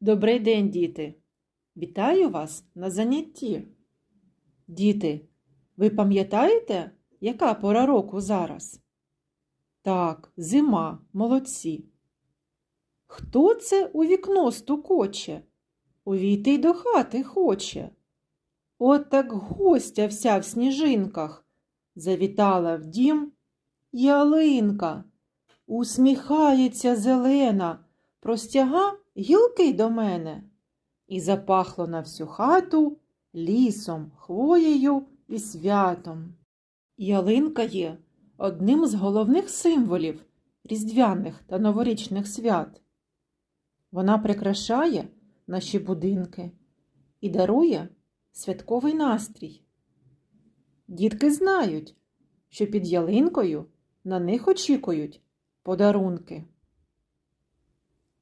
Добрий день, діти! Вітаю вас на занятті. Діти, ви пам'ятаєте, яка пора року зараз? Так, зима, молодці. Хто це у вікно стукоче? Увійти й до хати хоче. От так гостя вся в сніжинках завітала в дім ялинка. Усміхається зелена, простяга гілки до мене. І запахло на всю хату лісом, хвоєю і святом. Ялинка є одним з головних символів різдвяних та новорічних свят. Вона прикрашає наші будинки і дарує святковий настрій. Дітки знають, що під ялинкою на них очікують подарунки.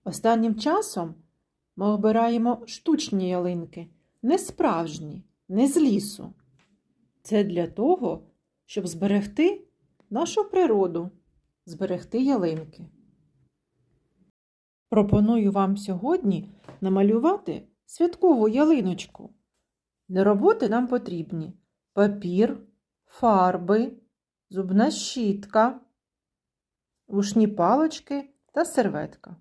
Останнім часом ми обираємо штучні ялинки, не справжні, не з лісу. Це для того, щоб зберегти нашу природу, зберегти ялинки. Пропоную вам сьогодні намалювати святкову ялиночку. Для роботи нам потрібні папір, фарби, зубна щітка, вушні палочки та серветка.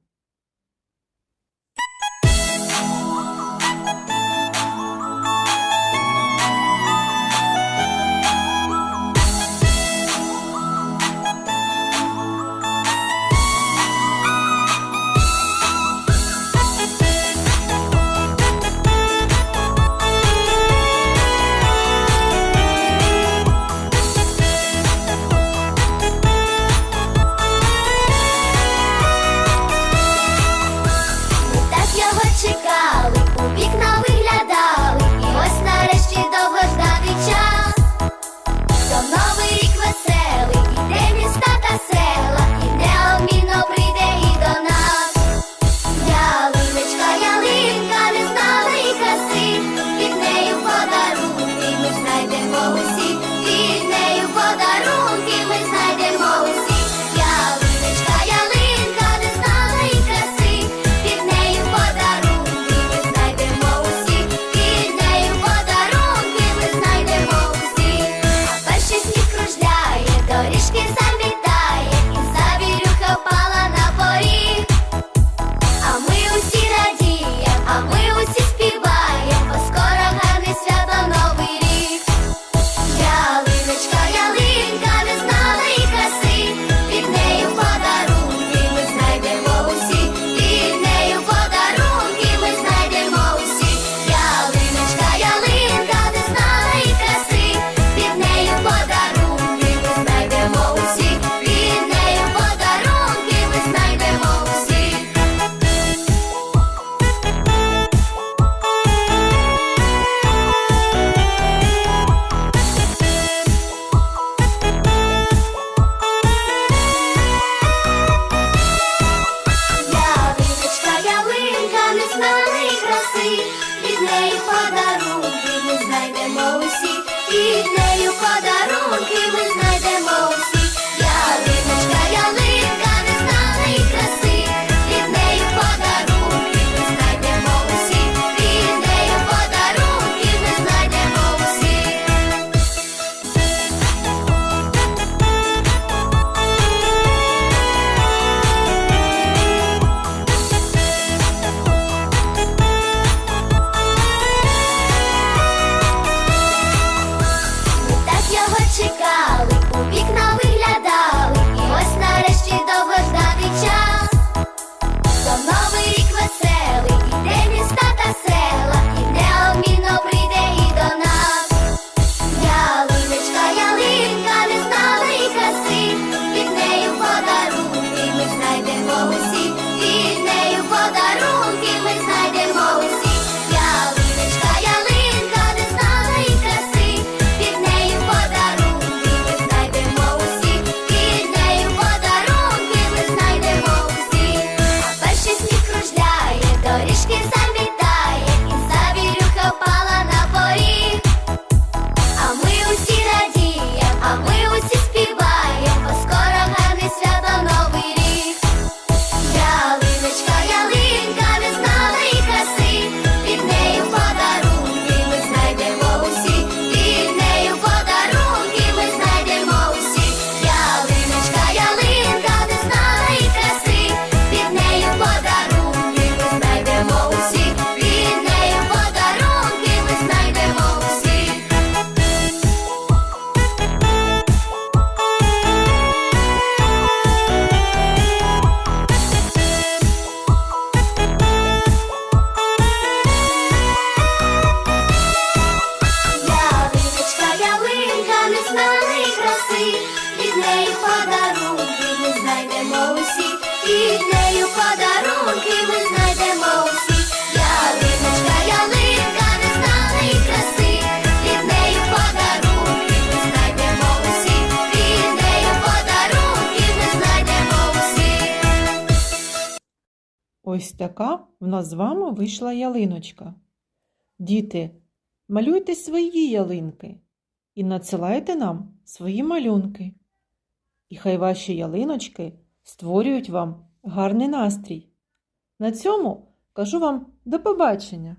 краси, від неї подарунки ми знайдемо усі, від нею подарунки. Ось така в нас з вами вийшла ялиночка. Діти, малюйте свої ялинки і надсилайте нам свої малюнки. І хай ваші ялиночки створюють вам гарний настрій. На цьому кажу вам до побачення!